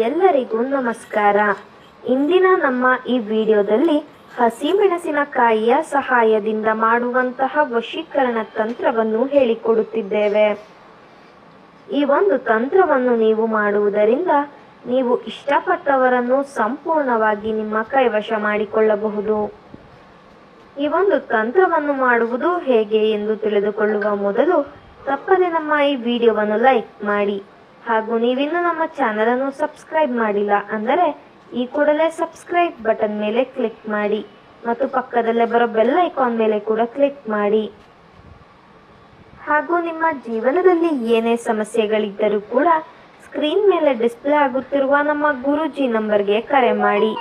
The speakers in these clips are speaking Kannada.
ಎಲ್ಲರಿಗೂ ನಮಸ್ಕಾರ. ಇಂದಿನ ನಮ್ಮ ಈ ವಿಡಿಯೋದಲ್ಲಿ ಹಸಿಮೆಣಸಿನಕಾಯಿಯ ಸಹಾಯದಿಂದ ಮಾಡುವಂತಹ ವಶೀಕರಣ ತಂತ್ರವನ್ನು ಹೇಳಿಕೊಡುತ್ತಿದ್ದೇವೆ. ಈ ಒಂದು ತಂತ್ರವನ್ನು ನೀವು ಮಾಡುವುದರಿಂದ ನೀವು ಇಷ್ಟಪಟ್ಟವರನ್ನು ಸಂಪೂರ್ಣವಾಗಿ ನಿಮ್ಮ ಕೈವಶ ಮಾಡಿಕೊಳ್ಳಬಹುದು. ಈ ಒಂದು ತಂತ್ರವನ್ನು ಮಾಡುವುದು ಹೇಗೆ ಎಂದು ತಿಳಿದುಕೊಳ್ಳುವ ಮೊದಲು ತಪ್ಪದೆ ನಮ್ಮ ಈ ವಿಡಿಯೋವನ್ನು ಲೈಕ್ ಮಾಡಿ. ಹಾಗೂ ನೀವಿನ್ನು ನಮ್ಮ ಚಾನೆಲ್ ಅನ್ನು ಸಬ್ಸ್ಕ್ರೈಬ್ ಮಾಡಿಲ್ಲ ಅಂದರೆ ಈ ಕೂಡಲೇ ಸಬ್ಸ್ಕ್ರೈಬ್ ಬಟನ್ ಮೇಲೆ ಕ್ಲಿಕ್ ಮಾಡಿ ಮತ್ತು ಪಕ್ಕದಲ್ಲೇ ಬರೋ ಬೆಲ್ ಐಕಾನ್ ಮೇಲೆ ಕೂಡ ಕ್ಲಿಕ್ ಮಾಡಿ. ಹಾಗೂ ನಿಮ್ಮ ಜೀವನದಲ್ಲಿ ಏನೇ ಸಮಸ್ಯೆಗಳಿದ್ದರೂ ಕೂಡ ಸ್ಕ್ರೀನ್ ಮೇಲೆ ಡಿಸ್ಪ್ಲೇ ಆಗುತ್ತಿರುವ ನಮ್ಮ ಗುರುಜಿ ನಂಬರ್ಗೆ ಕರೆ ಮಾಡಿ.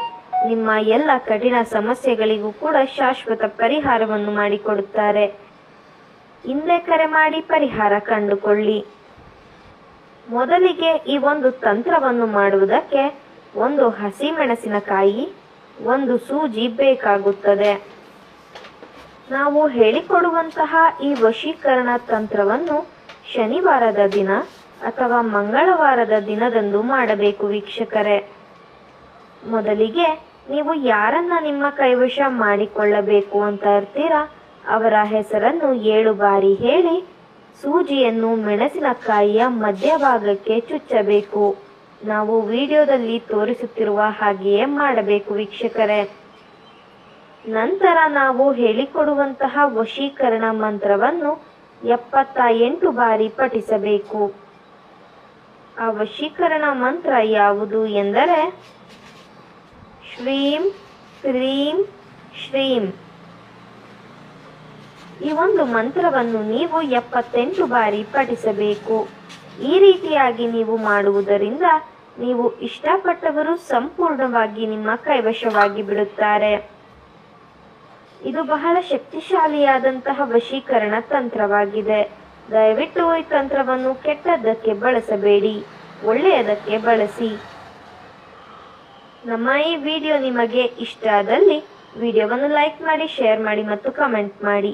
ನಿಮ್ಮ ಎಲ್ಲ ಕಠಿಣ ಸಮಸ್ಯೆಗಳಿಗೂ ಕೂಡ ಶಾಶ್ವತ ಪರಿಹಾರವನ್ನು ಮಾಡಿಕೊಡುತ್ತಾರೆ. ಹಿಂದೆ ಕರೆ ಮಾಡಿ ಪರಿಹಾರ ಕಂಡುಕೊಳ್ಳಿ. ಮೊದಲಿಗೆ ಈ ಒಂದು ತಂತ್ರವನ್ನು ಮಾಡುವುದಕ್ಕೆ ಒಂದು ಹಸಿ ಮೆಣಸಿನಕಾಯಿ ಒಂದು ಸೂಜಿ ಬೇಕಾಗುತ್ತದೆ. ನಾವು ಹೇಳಿಕೊಡುವಂತಹ ಈ ವಶೀಕರಣ ತಂತ್ರವನ್ನು ಶನಿವಾರದ ದಿನ ಅಥವಾ ಮಂಗಳವಾರದ ದಿನದಂದು ಮಾಡಬೇಕು ವೀಕ್ಷಕರೇ. ಮೊದಲಿಗೆ ನೀವು ಯಾರನ್ನ ನಿಮ್ಮ ಕೈವಶ ಮಾಡಿಕೊಳ್ಳಬೇಕು ಅಂತ ಇರ್ತೀರಾ ಅವರ ಹೆಸರನ್ನು ಏಳು ಬಾರಿ ಹೇಳಿ ಸೂಜಿಯನ್ನು ಮೆಣಸಿನಕಾಯಿಯ ಮಧ್ಯಭಾಗಕ್ಕೆ ಚುಚ್ಚಬೇಕು. ನಾವು ವಿಡಿಯೋದಲ್ಲಿ ತೋರಿಸುತ್ತಿರುವ ಹಾಗೆಯೇ ಮಾಡಬೇಕು ವೀಕ್ಷಕರೇ. ನಂತರ ನಾವು ಹೇಳಿಕೊಡುವಂತಹ ವಶೀಕರಣ ಮಂತ್ರವನ್ನು ಎಪ್ಪತ್ತ ಎಂಟು ಬಾರಿ ಪಠಿಸಬೇಕು. ಆ ವಶೀಕರಣ ಮಂತ್ರ ಯಾವುದು ಎಂದರೆ, ಶ್ರೀಂ ಕ್ರೀಂ ಶ್ರೀಂ. ಈ ಒಂದು ಮಂತ್ರವನ್ನು ನೀವು ಎಪ್ಪತ್ತೆಂಟು ಬಾರಿ ಪಠಿಸಬೇಕು. ಈ ರೀತಿಯಾಗಿ ನೀವು ಮಾಡುವುದರಿಂದ ನೀವು ಇಷ್ಟಪಟ್ಟವರು ಸಂಪೂರ್ಣವಾಗಿ ನಿಮ್ಮ ಕೈವಶವಾಗಿ ಬಿಡುತ್ತಾರೆ. ಇದು ಬಹಳ ಶಕ್ತಿಶಾಲಿಯಾದಂತಹ ವಶೀಕರಣ ತಂತ್ರವಾಗಿದೆ. ದಯವಿಟ್ಟು ಈ ತಂತ್ರವನ್ನು ಕೆಟ್ಟದ್ದಕ್ಕೆ ಬಳಸಬೇಡಿ. ಒಳ್ಳೆಯದಕ್ಕೆ ಬಳಸಿ. ನಮ್ಮ ಈ ವಿಡಿಯೋ ನಿಮಗೆ ಇಷ್ಟ ಆದಲ್ಲಿ ವಿಡಿಯೋವನ್ನು ಲೈಕ್ ಮಾಡಿ, ಶೇರ್ ಮಾಡಿ ಮತ್ತು ಕಮೆಂಟ್ ಮಾಡಿ.